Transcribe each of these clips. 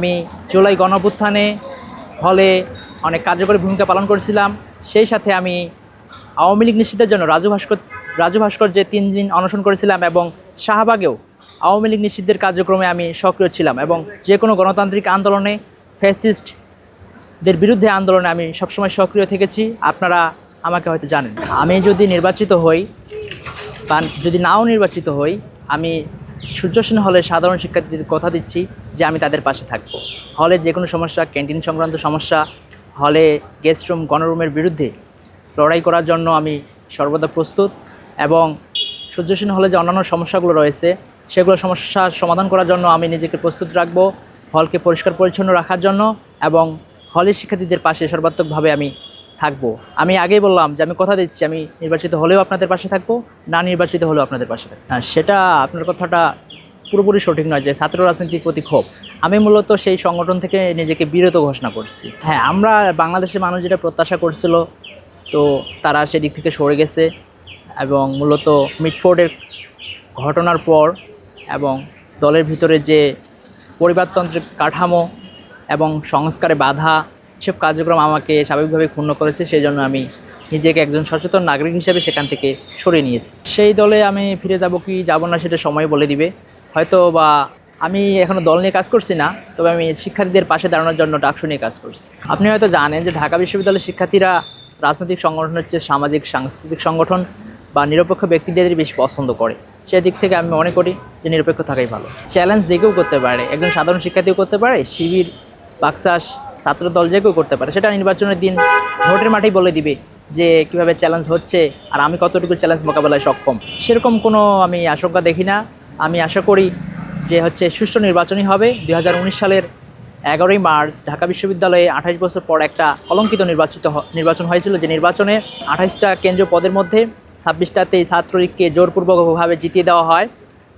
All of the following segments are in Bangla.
আমি জুলাই গণঅভ্যুত্থানে হলে অনেক কার্যকরী ভূমিকা পালন করেছিলাম। সেই সাথে আমি আওয়ামী লীগ নিষিদ্ধের জন্য রাজু ভাস্কর রাজু ভাস্কর যে তিন দিন অনশন করেছিলাম এবং শাহবাগেও আওয়ামী লীগ নিষিদ্ধের কার্যক্রমে আমি সক্রিয় ছিলাম এবং যে কোনো গণতান্ত্রিক আন্দোলনে ফ্যাসিস্টদের বিরুদ্ধে আন্দোলনে আমি সবসময় সক্রিয় থেকেছি। আপনারা আমাকে হয়তো জানেন। আমি যদি নির্বাচিত হই বা যদি নাও নির্বাচিত হই, আমি সূর্যসেন হলে সাধারণ শিক্ষার্থীদের কথা দিচ্ছি যে আমি তাদের পাশে থাকব। হলে যে কোনো সমস্যা, ক্যান্টিন সংক্রান্ত সমস্যা, হলে গেস্ট রুম, গণরুমের বিরুদ্ধে লড়াই করার জন্য আমি সর্বদা প্রস্তুত এবং সূর্যসেন হলে যে অন্যান্য সমস্যাগুলো রয়েছে, সেগুলো সমস্যার সমাধান করার জন্য আমি নিজেকে প্রস্তুত রাখব, হলকে পরিষ্কার পরিচ্ছন্ন রাখার জন্য এবং হলের শিক্ষার্থীদের পাশে সর্বাত্মকভাবে আমি থাকব। আমি আগেই বললাম যে আমি কথা দিচ্ছি আমি নির্বাচিত হলেও আপনাদের পাশে থাকব না নির্বাচিত হলেও আপনাদের পাশে থাকব। হ্যাঁ, সেটা আপনার কথাটা পুরোপুরি সঠিক নয় যে ছাত্র রাজনীতির প্রতি ক্ষোভ। আমি মূলত সেই সংগঠন থেকে নিজেকে বিরত ঘোষণা করছি। হ্যাঁ আমরা বাংলাদেশের মানুষ যেটা প্রত্যাশা করছিল তো তারা সেদিক থেকে সরে গেছে এবং মূলত মিটফোর্ডের ঘটনার পর এবং দলের ভিতরে যে পরিবারতন্ত্রের কাঠামো এবং সংস্কারে বাধা এসব কার্যক্রম আমাকে স্বাভাবিকভাবে ক্ষুণ্ণ করেছে সেই জন্য আমি নিজেকে একজন সচেতন নাগরিক হিসেবে সেখান থেকে সরিয়ে নিয়েছি। সেই দলে আমি ফিরে যাব কি যাব না সেটা সময় বলে দিবে। হয়তো বা আমি এখনও দল নিয়ে কাজ করছি না, তবে আমি শিক্ষার্থীদের পাশে দাঁড়ানোর জন্য ডাকসু নিয়ে কাজ করছি। আপনি হয়তো জানেন যে ঢাকা বিশ্ববিদ্যালয়ের শিক্ষার্থীরা রাজনৈতিক সংগঠন হচ্ছে সামাজিক, সাংস্কৃতিক সংগঠন বা নিরপেক্ষ ব্যক্তিদের বেশি পছন্দ করে। সেদিক থেকে আমি মনে করি যে নিরপেক্ষ থাকাই ভালো। চ্যালেঞ্জ যে করতে পারে, একজন সাধারণ শিক্ষার্থীও করতে পারে, শিবির বাকচাস ছাত্রদল যে কেউ করতে পারে, সেটা নির্বাচনের দিন ভোটের মাঠেই বলে দিবে যে কীভাবে চ্যালেঞ্জ হচ্ছে আর আমি কতটুকু চ্যালেঞ্জ মোকাবেলায় সক্ষম। সেরকম কোনো আমি আশঙ্কা দেখি না। আমি আশা করি যে হচ্ছে সুষ্ঠু নির্বাচনই হবে। দু হাজার উনিশ সালের এগারোই মার্চ ঢাকা বিশ্ববিদ্যালয়ে আঠাশ বছর পর একটা কলঙ্কিত নির্বাচিত নির্বাচন হয়েছিল যে নির্বাচনে আঠাশটা কেন্দ্রীয় পদের মধ্যে ছাব্বিশটাতেই ছাত্রলীগকে জোরপূর্বকভাবে জিতিয়ে দেওয়া হয়।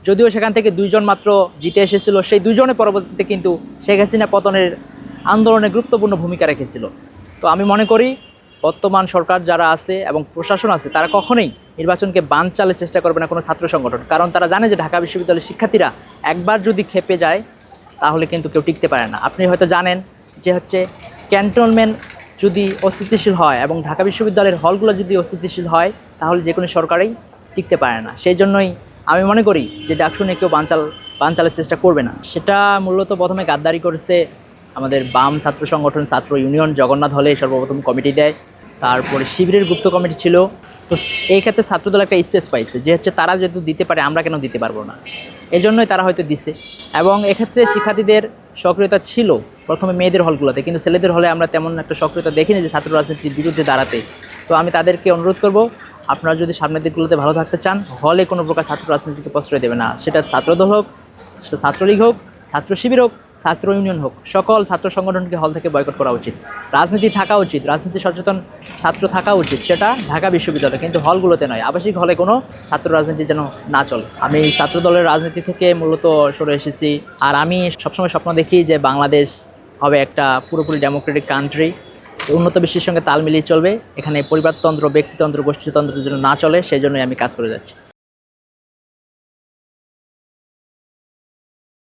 যদিও সেখান থেকে দুইজন মাত্র জিতে এসেছিল, সেই দুইজনের পরবর্তীতে কিন্তু শেখ হাসিনা পতনের আন্দোলনে গুরুত্বপূর্ণ ভূমিকা রেখেছিল। তো আমি মনে করি, বর্তমান সরকার যারা আছে এবং প্রশাসন আছে, তারা কখনোই নির্বাচনকে বানচালের চেষ্টা করবে না কোনো ছাত্র সংগঠন। কারণ তারা জানে যে ঢাকা বিশ্ববিদ্যালয়ের শিক্ষার্থীরা একবার যদি খেপে যায়, তাহলে কিন্তু কেউ টিকতে পারে না। আপনি হয়তো জানেন যে হচ্ছে, ক্যান্টনমেন্ট যদি অস্থিতিশীল হয় এবং ঢাকা বিশ্ববিদ্যালয়ের হলগুলো যদি অস্থিতিশীল হয়, তাহলে যে কোনো সরকারই টিকতে পারে না। সেই জন্যই আমি মনে করি যে ডাকসু নিয়ে কেউ বানচাল, বানচালের চেষ্টা করবে না। সেটা মূলত প্রথমে গাদ্দারি করেছে আমাদের বাম ছাত্র সংগঠন ছাত্র ইউনিয়ন জগন্নাথ হলে সর্বপ্রথম কমিটি দেয়। তারপরে শিবিরের গুপ্ত কমিটি ছিল। তো এই ক্ষেত্রে ছাত্রদল একটা স্পেস পাইছে যে হচ্ছে তারা যেহেতু দিতে পারে, আমরা কেন দিতে পারব না? এই জন্যই তারা হয়তো দিছে। এবং এক্ষেত্রে শিক্ষার্থীদের সক্রিয়তা ছিল প্রথমে মেয়েদের হলগুলোতে, কিন্তু ছেলেদের হলে আমরা তেমন একটা সক্রিয়তা দেখিনি যে ছাত্র রাজনীতির বিরুদ্ধে দাঁড়াতে। তো আমি তাদেরকে অনুরোধ করব, আপনারা যদি সামনের দিকগুলোতে ভালো থাকতে চান, হলে কোনো প্রকার ছাত্র রাজনীতিকে প্রশ্রয় দেবে না। সেটা ছাত্রদল হোক, সেটা ছাত্রলীগ হোক, ছাত্র শিবির হোক ছাত্র ইউনিয়ন হোক, সকল ছাত্র সংগঠনকে হল থেকে বয়কট করা উচিত। রাজনীতি থাকা উচিত, রাজনীতি সচেতন ছাত্র থাকা উচিত, সেটা ঢাকা বিশ্ববিদ্যালয়, কিন্তু হলগুলোতে নয়, আবাসিক হলে কোনো ছাত্র রাজনীতি যেন না চলে। আমি ছাত্র দলের রাজনীতি থেকে মূলত সরে এসেছি, আর আমি সবসময় স্বপ্ন দেখি যে বাংলাদেশ হবে একটা পুরোপুরি ডেমোক্রেটিক কান্ট্রি উন্নত বিশ্বের সঙ্গে তাল মিলিয়ে চলবে, এখানে পরিবারতন্ত্র, ব্যক্তিতন্ত্র গোষ্ঠীতন্ত্রের জন্য না চলে, সেই জন্যই আমি কাজ করে যাচ্ছি।